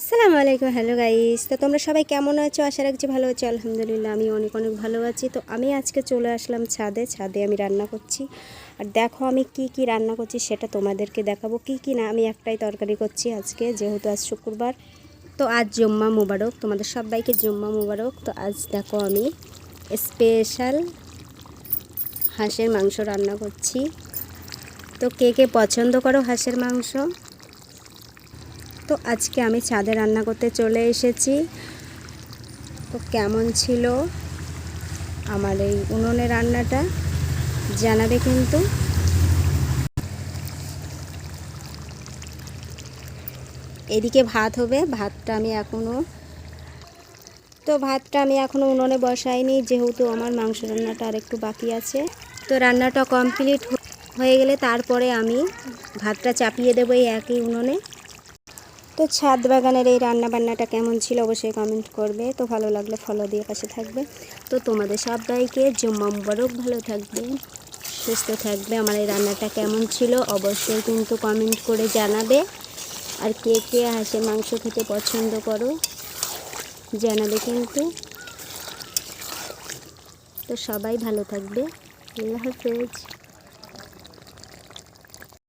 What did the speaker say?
আসসালামু আলাইকুম, hello guys তো তোমরা সবাই কেমন আছো? আশা রাখছি ভালো আছো। আলহামদুলিল্লাহ, আমি অনেক অনেক ভালো আছি। তো আমি আজকে চলে আসলাম ছাদে। ছাদে আমি রান্না করছি। আর দেখো আমি কি কি রান্না করছি, সেটা তোমাদেরকে দেখাবো। কি কি না, আমি একটাই তরকারি করছি আজকে, যেহেতু আজ শুক্রবার। তো আজ জম্মা মুবারক, তোমাদের সবাইকে জম্মা মুবারক। তো আজ দেখো আমি স্পেশাল হাঁসের মাংস রান্না করছি। তো কে কে পছন্দ করো হাঁসের মাংস? তো আজকে আমি ছাদে রান্না করতে চলে এসেছি। তো কেমন ছিল আমার এই উনুনে রান্নাটা জানাবে কিন্তু। এদিকে ভাত হবে, ভাতটা আমি এখনও তো ভাতটা আমি এখনও উনুনে বসাইনি, যেহেতু আমার মাংস রান্নাটা আর একটু বাকি আছে। তো রান্নাটা কমপ্লিট হয়ে গেলে তারপরে আমি ভাতটা চাপিয়ে দেবো এই একই উনুনে। তো ছাদ বাগানের এই রান্নাবান্নাটা কেমন ছিল অবশ্যই কমেন্ট করবে। তো ভালো লাগলে ফলো দিয়ে পাশে থাকবে। তো তোমাদের সবাইকে জুম্মা মুবারক, ভালো থাকবে, সুস্থ থাকবে। আমার এই রান্নাটা কেমন ছিল অবশ্যই কিন্তু কমেন্ট করে জানাবে। আর কে কে হাঁসের মাংস খেতে পছন্দ করো, জানাবে কিন্তু। তো সবাই ভালো থাকবে। আল্লাহ হাফেজ।